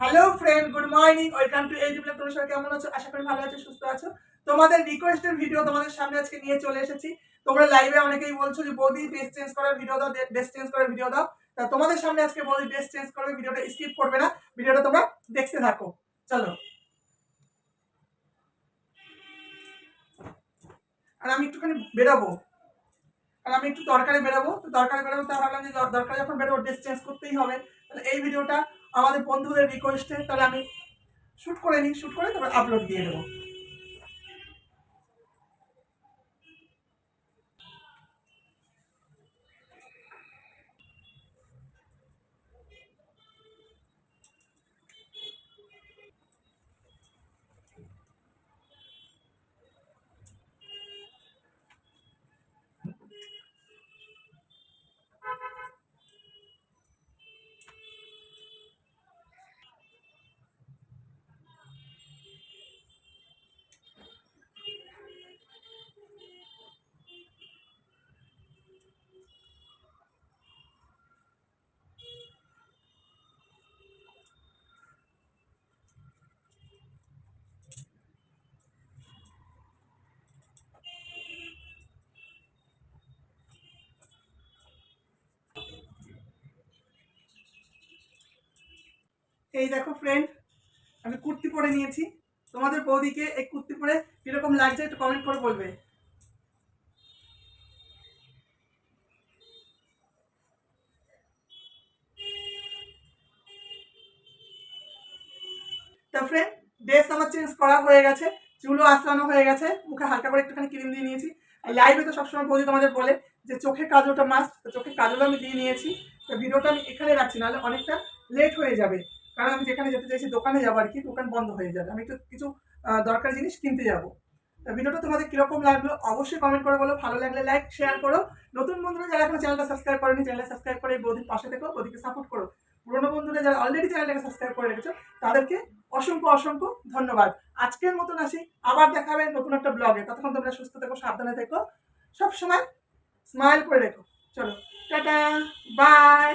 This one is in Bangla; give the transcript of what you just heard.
Hello friend good morning welcome to এই জীবনে তোমরা সবাই কেমন আছো? আশা করি ভালো আছো, সুস্থ আছো। তোমাদের রিকোয়েস্টের ভিডিও তোমাদের সামনে আজকে নিয়ে চলে এসেছি। তোমরা লাইভে অনেকেই বলছো যে, বৌদি ড্রেস চেঞ্জ করার ভিডিও দাও ড্রেস চেঞ্জ করার ভিডিও দাও। তা তোমাদের সামনে আজকে বৌদি ড্রেস চেঞ্জ করবে ভিডিওটা স্কিপ করবে না। ভিডিওটা তোমরা দেখতে থাকো। চলো। আর আমি একটুখানি বেরোবো। আর আমি একটু দরকারে বেরোবো। তো দরকারে বেরোবো, তা ভাবলাম যে যখন বেরোবো ড্রেস চেঞ্জ করতেই হবে। তাহলে এই ভিডিওটা আমাদের বন্ধুদের রিকোয়েস্টে তাহলে আমি শ্যুট করে নিই শ্যুট করে তারপর আপলোড দিয়ে দেবো। এই দেখো ফ্রেন্ড আমি কুর্তি পরে নিয়েছি। তোমাদের বৌদিকে এই কুর্তি পরে কীরকম লাগছে একটু কমেন্ট করে বলবে। তা ফ্রেন্ড ড্রেস আমার চেঞ্জ করা হয়ে গেছে, চুলও আসানো হয়ে গেছে, মুখে হালকা করে একটুখানি ক্রিম দিয়ে নিয়েছি। আর লাইভে তো সবসময় বৌদি তোমাদের বলে যে চোখের কাজলটা মাস্ট তো চোখের কাজলও আমি দিয়ে নিয়েছি। তো ভিডিওটা আমি এখানে রাখছি, নাহলে অনেকটা লেট হয়ে যাবে। কারণ আমি যেখানে যেতে চাইছি, দোকানে যাব আর কি, দোকান বন্ধ হয়ে যাবে। আমি একটু কিছু দরকারি জিনিস কিনতে যাব। ভিডিওটা তোমাদের কীরকম লাগল অবশ্যই কমেন্ট করে বলো। ভালো লাগলে লাইক শেয়ার করো। নতুন বন্ধুরা যারা এখনও চ্যানেলটা সাবস্ক্রাইব করেনি চ্যানেলটা সাবস্ক্রাইব করে বৌদির পাশে থেকো, বৌদিকে সাপোর্ট করো। পুরোনো বন্ধুরা যারা অলরেডি চ্যানেলটাকে সাবস্ক্রাইব করে রেখেছো, তাদেরকে অসংখ্য অসংখ্য ধন্যবাদ। আজকের মতন আসি, আবার দেখাবে নতুন একটা ব্লগে ততক্ষণ তোমরা সুস্থ থেকো, সাবধানে থেকো। সবসময় স্মাইল করে রেখো। চলো, টাটা বাই